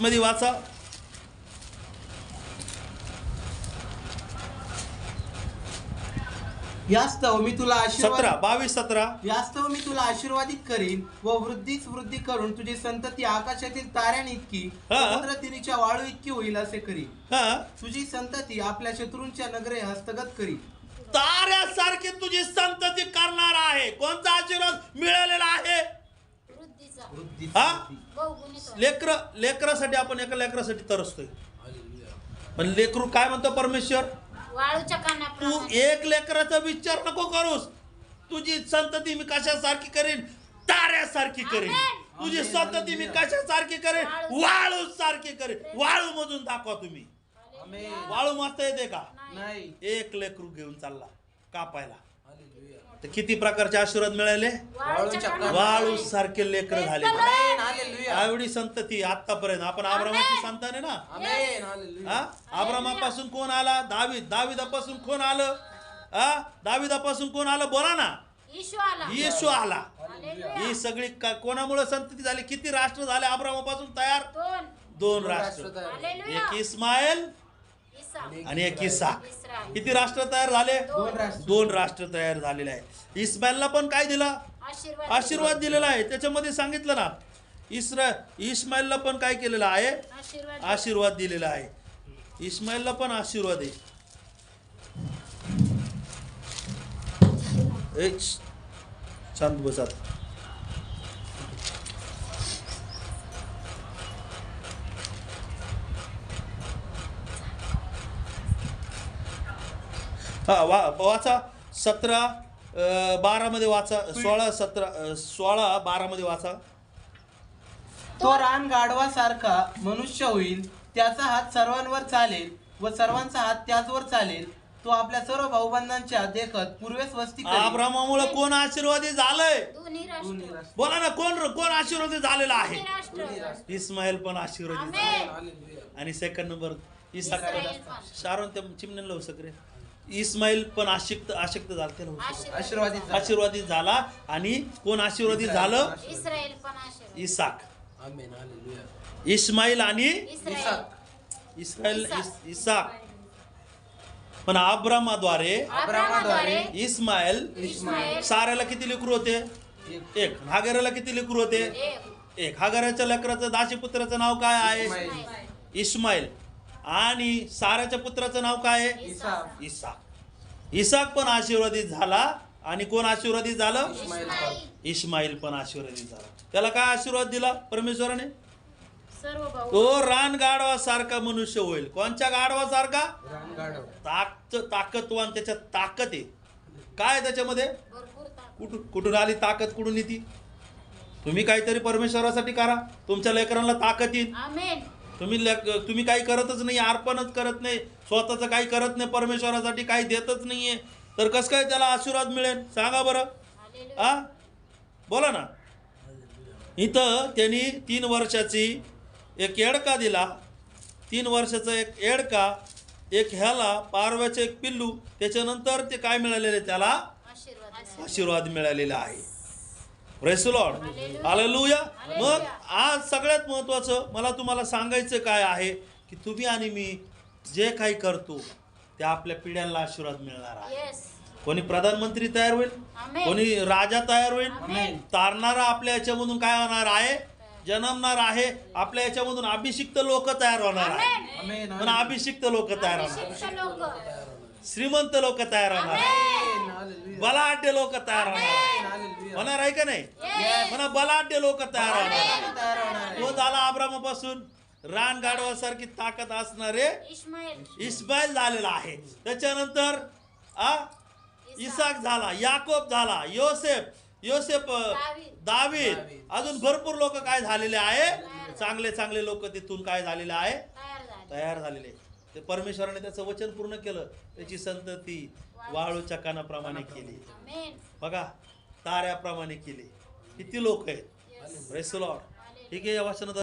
मध्ये वाचा. यास्तव मी तुला सतरा आशीर्वाद बावीस सतरा. यास्तव मी तुला आशीर्वादित करीन व वृद्धीच वृद्धी करून तुझी संतती आकाशातील ताऱ्यां इतकी हा. समुद्र तिरीच्या वाळू इतकी होईल असे करीन. हा. तुझी संतती आपल्या शत्रूंच्या नगरे हस्तगत करीन. ताऱ्यासारखी तुझी संतती करणार आहे. कोणता आशीर्वाद मिळालेला आहे? वृद्धीचा. हा? लेकर लेकरासाठी आपण एका लेकरासाठी तरसतोय. पण लेकरू काय म्हणतो परमेश्वर? वाळूच्या तू कानाप्रमाणे एक लेकराचा विचार नको करूस. तुझी संतती मी कशासारखी करेन? ताऱ्यासारखी करेन. आमेन. तुझी. संतती मी कशासारखी करेन? वाळू. सारखी करेन. वाळू मधून दाखवा तुम्ही. आमेन. वाळू मस्त येते का? नाही. एक लेकरू घेऊन चालला कापायला. तर किती प्रकारचे आशीर्वाद मिळाले. वाळू सारखे लेकर झाले. एवढी संतती आतापर्यंत आपण आब्रामाची संतान आहे ना? आमेन. हालेलुया. हा? आब्रामापासून कोण आला? दावीद. दाविदापासून कोण आलं? हा? दाविदापासून कोण आलं? बोला ना येशू आला. येशू आला. हालेलुया. ही सगळी का- कोणामुळे संतती झाली? किती राष्ट्र झाले आब्रामापासून तयार? दोन. दोन राष्ट्र. एक इस्माईल इसा आणि एक इस्रायल किती राष्ट्र तयार झाले? दोन राष्ट्र. दोन राष्ट्र तयार झालेले आहे इस्माईलला पण काय दिला? आशीर्वाद आशीर्वाद दिलेला आहे. त्याच्यामध्ये सांगितलं ना इस्रा इस्माईलला पण काय केलेलं आहे? आशीर्वाद. आशीर्वाद दिलेला आहे. इस्माईलला पण आशीर्वाद आहे. शांत बसत हा वा वाचा. सतरा बारा मध्ये वाचा. सोळा सतरा सोळा बारा मध्ये वाचा. तो रान गाढवासारखा मनुष्य होईल त्याचा हात सर्वांवर चालेल व सर्वांचा हात त्याचवर चालेल. तो आपल्या सर्व भाऊबंधांच्या देखत पूर्वेस वस्ती करेल. अब्रामामुळे कोण आशीर्वादी झालंय? दोन्ही राष्ट्र. बोला ना कोण कोण आशीर्वादी झालेला आहे? दोन्ही राष्ट्र. इस्माईल पण आशीर्वादी झाला. आणि सेकंड नंबर इसाक. शारोन त्या चिमण्याला लावू सकरे इस्माईल पण आशिक्त आशिक्त झाला त्याला. आशीर्वाद आशीर्वादित झाला. आशीर्वादी झाला. आणि कोण आशीर्वादी झालं? इस्रायल पण आशीर्वाद इसाक. Amen hallelujah. इस्माईल आणि इस्रायल. इसाक. Israel Isaac. इस- इसाक. पण अब्रामाद्वारे अब्रामाद्वारे इस्माईल इस्माईल साऱ्याला किती लेकरू होते? एक. हागराला किती लेकरू होते? एक. एक. हागराच्या लेकराचं दाशीपुत्राचं नाव काय आहे? इस्माईल. आणि साऱ्याच्या पुत्राचं नाव काय आहे? इसाक. इसाक. पण आशीर्वादित झाला. आणि कोण आशीर्वादित झालं? इस्माईल. पण आशीर्वादित झाला. त्याला काय आशीर्वाद दिला परमेश्वराने? तो रान गाढवासारखा मनुष्य होईल. कोणच्या गाढवासारखा? रान गाढव. ताक ताकदवान त्याच्यात ताकद आहे. काय त्याच्यामध्ये? ताकद. कुठून कुठून आली ताकद? कुठून येते? तुम्ही काहीतरी परमेश्वरासाठी करा. तुमच्या लेकरांना ताकद येईल. तुम्ही तुम्ही काही करतच नाही अर्पणच करत नाही स्वतःचं काही करत नाही परमेश्वरासाठी काही देतच नाहीये. तर कसं काय त्याला आशीर्वाद मिळेल? सांगा बरं. आ? बोला ना. इथं त्यांनी तीन वर्षाची एक एडका दिला. तीन वर्षाचा एक एडका एक ह्याला पारव्याचं एक पिल्लू त्याच्यानंतर ते काय मिळालेले त्याला? आशीर्वाद मिळालेला आहे. Lord. Hallelujah. मग आज सगळ्यात महत्वाचं मला तुम्हाला सांगायचं काय आहे की तुम्ही आणि मी जे काही करतो ते आपल्या पिढ्यांना आशीर्वाद मिळणार आहे. येस कोणी प्रधानमंत्री तयार होईल? कोणी राजा तयार होईल? तारणारा आपल्या याच्यामधून काय होणार आहे? जन्मणार आहे. आपल्या याच्यामधून अभिषिक्त लोक तयार होणार आहे. पण अभिषिक्त लोक तयार होणार श्रीमंत लोक तयार होणार. बलाढ्य लोक तयार होणार. होणार आहे का नाही. म्हणा बलाढ्य लोक तयार होणार. तो झाला आब्रामापासून. रान गाढवासारखी ताकद असणारे इस्माईल. झालेला आहे. त्याच्यानंतर आ? इसाक. झाला याकोब झाला योसेफ योसेफ दावीद. अजून भरपूर लोक काय झालेले आहे? चांगले चांगले लोक तिथून काय झालेले आहे? तयार झाले. तयार झालेले. ते परमेश्वराने त्याचं वचन पूर्ण केलं. त्याची संतती वाळूच्या कानाप्रमाणे केली. आमेन बघा ताऱ्याप्रमाणे केली. किती लोक आहेत. ठीक आहे या वचनात